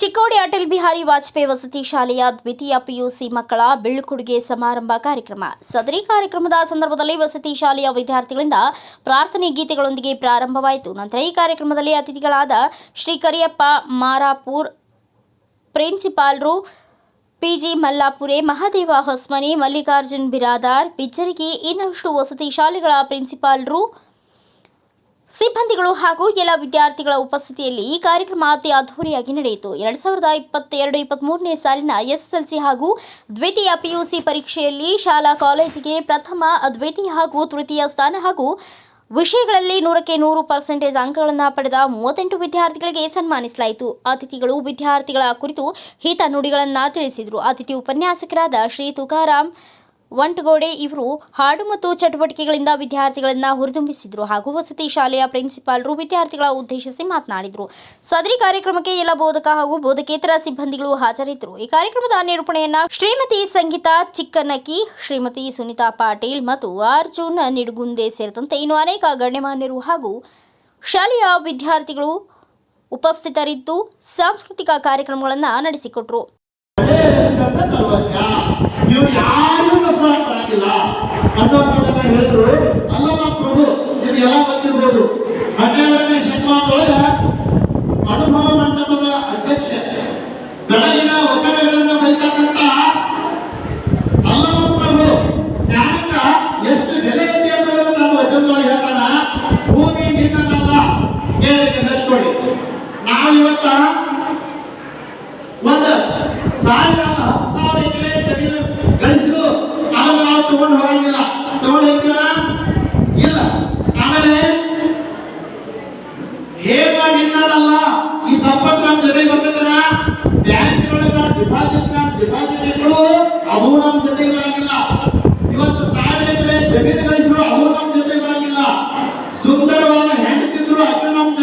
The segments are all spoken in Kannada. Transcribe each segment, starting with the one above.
ಚಿಕ್ಕೋಡಿ ಅಟಲ್ ಬಿಹಾರಿ ವಾಜಪೇಯಿ ವಸತಿ ಶಾಲೆಯ ದ್ವಿತೀಯ ಪಿಯುಸಿ ಮಕ್ಕಳ ಬೀಳ್ಕೊಡುಗೆ ಸಮಾರಂಭ ಕಾರ್ಯಕ್ರಮ. ಸದರಿ ಕಾರ್ಯಕ್ರಮದ ಸಂದರ್ಭದಲ್ಲಿ ವಸತಿ ಶಾಲೆಯ ವಿದ್ಯಾರ್ಥಿಗಳಿಂದ ಪ್ರಾರ್ಥನೆ ಗೀತೆಗಳೊಂದಿಗೆ ಪ್ರಾರಂಭವಾಯಿತು. ನಂತರ ಈ ಕಾರ್ಯಕ್ರಮದಲ್ಲಿ ಅತಿಥಿಗಳಾದ ಶ್ರೀ ಕರಿಯಪ್ಪ, ಮಾರಾಪುರ್ ಪ್ರಿನ್ಸಿಪಾಲ್ರು ಪಿಜಿ ಮಲ್ಲಾಪುರೆ, ಮಹಾದೇವ ಹೊಸ್ಮನಿ, ಮಲ್ಲಿಕಾರ್ಜುನ್ ಬಿರಾದಾರ್ ಪಿಚ್ಚರಿಗೆ ಇನ್ನಷ್ಟು ವಸತಿ ಶಾಲೆಗಳ ಪ್ರಿನ್ಸಿಪಾಲ್ರು ಸಿಬ್ಬಂದಿಗಳು ಹಾಗೂ ಎಲ್ಲ ವಿದ್ಯಾರ್ಥಿಗಳ ಉಪಸ್ಥಿತಿಯಲ್ಲಿ ಈ ಕಾರ್ಯಕ್ರಮ ಅತಿ ಅದ್ಧೂರಿಯಾಗಿ ನಡೆಯಿತು. ಎರಡ್ ಸಾವಿರದ ಇಪ್ಪತ್ತೆರಡು ಇಪ್ಪತ್ತ್ಮೂರನೇ ಸಾಲಿನ ಎಸ್ಎಸ್ಎಲ್ಸಿ ಹಾಗೂ ದ್ವಿತೀಯ ಪಿಯುಸಿ ಪರೀಕ್ಷೆಯಲ್ಲಿ ಶಾಲಾ ಕಾಲೇಜಿಗೆ ಪ್ರಥಮ, ದ್ವಿತೀಯ ಹಾಗೂ ತೃತೀಯ ಸ್ಥಾನ ಹಾಗೂ ವಿಷಯಗಳಲ್ಲಿ ನೂರಕ್ಕೆ ನೂರು ಪರ್ಸೆಂಟೇಜ್ ಅಂಕಗಳನ್ನು ಪಡೆದ ಮೂವತ್ತೆಂಟು ವಿದ್ಯಾರ್ಥಿಗಳಿಗೆ ಸನ್ಮಾನಿಸಲಾಯಿತು. ಅತಿಥಿಗಳು ವಿದ್ಯಾರ್ಥಿಗಳ ಕುರಿತು ಹಿತ ನುಡಿಗಳನ್ನು ತಿಳಿಸಿದರು. ಅತಿಥಿ ಉಪನ್ಯಾಸಕರಾದ ಶ್ರೀ ತುಕಾರಾಮ್ ವಂಟಗೋಡೆ ಇವರು ಹಾಡು ಮತ್ತು ಚಟುವಟಿಕೆಗಳಿಂದ ವಿದ್ಯಾರ್ಥಿಗಳನ್ನು ಹುರಿದುಂಬಿಸಿದ್ರು ಹಾಗೂ ವಸತಿ ಶಾಲೆಯ ಪ್ರಿನ್ಸಿಪಾಲರು ವಿದ್ಯಾರ್ಥಿಗಳ ಉದ್ದೇಶಿಸಿ ಮಾತನಾಡಿದರು. ಸದರಿ ಕಾರ್ಯಕ್ರಮಕ್ಕೆ ಎಲ್ಲ ಬೋಧಕ ಹಾಗೂ ಬೋಧಕೇತರ ಸಿಬ್ಬಂದಿಗಳು ಹಾಜರಿದ್ದರು. ಈ ಕಾರ್ಯಕ್ರಮದ ನಿರೂಪಣೆಯನ್ನ ಶ್ರೀಮತಿ ಸಂಗೀತಾ ಚಿಕ್ಕನಕಿ ಶ್ರೀಮತಿ ಸುನಿತಾ ಪಾಟೀಲ್ ಮತ್ತು ಅರ್ಜುನ್ ನಿಡುಗುಂದೆ ಸೇರಿದಂತೆ ಇನ್ನು ಅನೇಕ ಗಣ್ಯಮಾನ್ಯರು ಹಾಗೂ ಶಾಲೆಯ ವಿದ್ಯಾರ್ಥಿಗಳು ಉಪಸ್ಥಿತರಿದ್ದು ಸಾಂಸ್ಕೃತಿಕ ಕಾರ್ಯಕ್ರಮಗಳನ್ನು ನಡೆಸಿಕೊಟ್ರು ಅಂತ ಸರ್ವಜ್ಞ ಇವ್ರು ಯಾರಿಗೂ ಕಸ್ಕೊಳಕ್ ಬರಂಗಿಲ್ಲ ಅನ್ನೋದನ್ನ ಹೇಳಿದ್ರು ಅಲ್ಲಮ್ಮ ಪ್ರಭು ನಿಮ್ಗೆಲ್ಲ ಗೊತ್ತಿರ್ಬೋದು. ಹನ್ನೆರಡನೇ ಶತಮಾನದೊಳಗ ಅನುಭವ ಮಂಟಪದ ಅಧ್ಯಕ್ಷ, ಬೆಳಗಿನ ವಚನಗಳನ್ನ ಬರೀತಕ್ಕಂತ ಅಲ್ಲಮ್ಮ ಪ್ರಭು, ಜ್ಞಾನಕ್ಕ ಎಷ್ಟು ಬೆಲೆ ಇದೆ ಅನ್ನೋದನ್ನ ನಾನು ವಚನದೊಳಗೆ ಹೇಳ್ತಾನ. ಭೂಮಿ ನಿನ್ನದಲ್ಲ ಕೇಳಿಗೆ ನೆಚ್ಕೊಳ್ಳಿ ನಾವು ಇವತ್ತ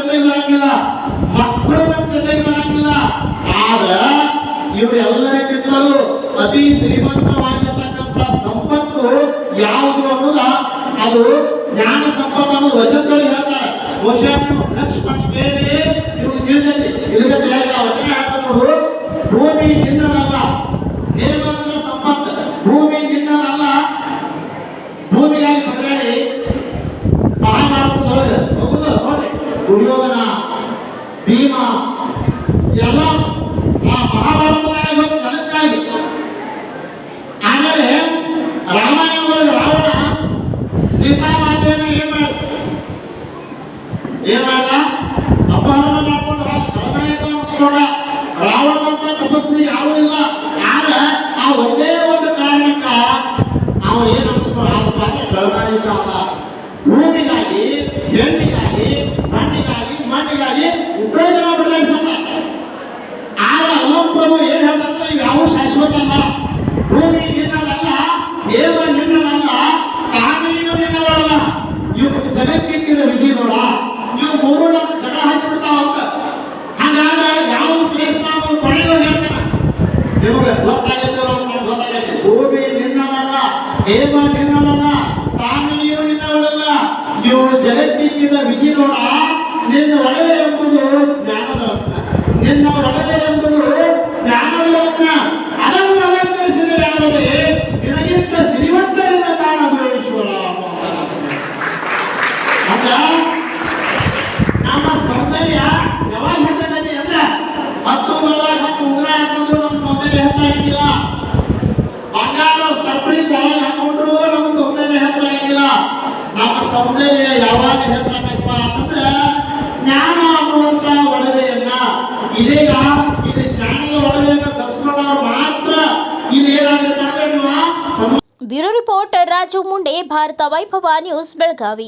ಜೊತೆಗೆ ಬರಂಗಿಲ್ಲ ಮಕ್ಕಳು ನಮ್ಮ ಜೊತೆಗೆ ಬರಂಗಿಲ್ಲ ಆದ್ರೆ ಇವರೆಲ್ಲರಿಗಿಂತಲೂ ಅತಿ ಶ್ರೀಮಂತವಾಗಿರ್ತಕ್ಕಂಥ ಸಂಪತ್ತು ಯಾವುದು ಅನ್ನೋದ ಅದು Yeah. ನಿಮಗೆ ಗೊತ್ತಾಗುತ್ತೆ ನಮ್ಗೆ ಗೊತ್ತಾಗತ್ತೆ ಭೂಮಿ ನಿನ್ನದಲ್ಲ ದೇವ ನಿನ್ನದಲ್ಲ ಕಾಮಿನಿಯು ನಿನ್ನವಳಲ್ಲ ಇವು ಜಗತ್ತಿನಿಂದ ವಿಧಿ ನೋಡ ಸೌಂದರ್ಯ ಯಾವಾಗ ಹೆಚ್ಚಾಗಪ್ಪ ಅಂತಂದ್ರೆ ಜ್ಞಾನ ಅನ್ನುವಂತ ಒಡವೆಯನ್ನ ಇದೀಗ ಇದು ಜ್ಞಾನದ ಒಡವೆಯನ್ನ ಧರಿಸ್ಕೊಂಡವ್ರು ಮಾತ್ರ ಇದು ಏನಾಗುತ್ತೆ ಅಂದ್ರೆ bureau report Raju Munde, Bharat Vaibhav news Belagavi.